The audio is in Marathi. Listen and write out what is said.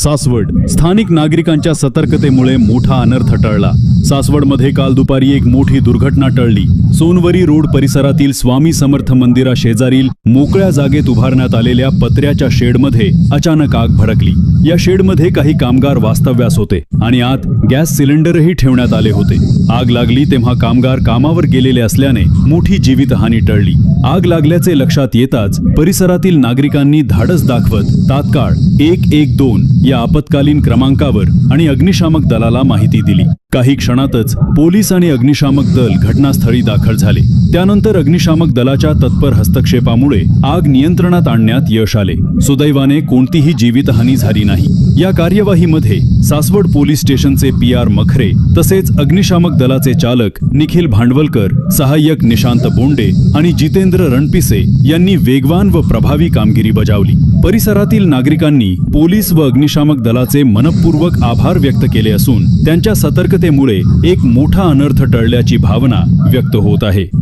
सासवड. स्थानिक नागरिकांच्या सतर्कतेमुळे मोठा अनर्थ टळला. सासवडमध्ये काल दुपारी एक मोठी दुर्घटना टळली. सोनवरी रोड परिसरातील स्वामी समर्थ मंदिरा शेजारील मोकळ्या जागेत उभारण्यात आलेल्या पत्र्याच्या शेडमध्ये अचानक आग भडकली. या शेडमध्ये काही कामगार वास्तव्यास होते आणि आत गॅस सिलेंडरही ठेवण्यात आले होते. आग लागली तेव्हा कामगार कामावर गेलेले असल्याने मोठी जीवितहानी टळली. आग लागल्याचे लक्षात येताच परिसरातील नागरिकांनी धाडस दाखवत तात्काळ एक एक दोन या आपत्कालीन क्रमांकावर आणि अग्निशामक दलाला माहिती दिली. काही क्षणातच पोलीस आणि अग्निशामक दल घटनास्थळी दाखल झाले. त्यानंतर अग्निशामक दलाच्या तत्पर हस्तक्षेपामुळे आग नियंत्रणात आणण्यात यश आले. सुदैवाने कोणतीही जीवितहानी झाली नाही. या कार्यवाहीमध्ये सासवड पोलीस स्टेशनचे पी आर मखरे तसेच अग्निशामक दलाचे चालक निखिल भांडवलकर सहाय्यक निशांत बोंडे आणि जितेंद्र रणपिसे यांनी वेगवान व प्रभावी कामगिरी बजावली. परिसरातील नागरिकांनी पोलीस व अग्निशामक दलाचे मनपूर्वक आभार व्यक्त केले असून त्यांच्या सतर्कतेमुळे एक मोठा अनर्थ टळल्याची भावना व्यक्त होत आहे.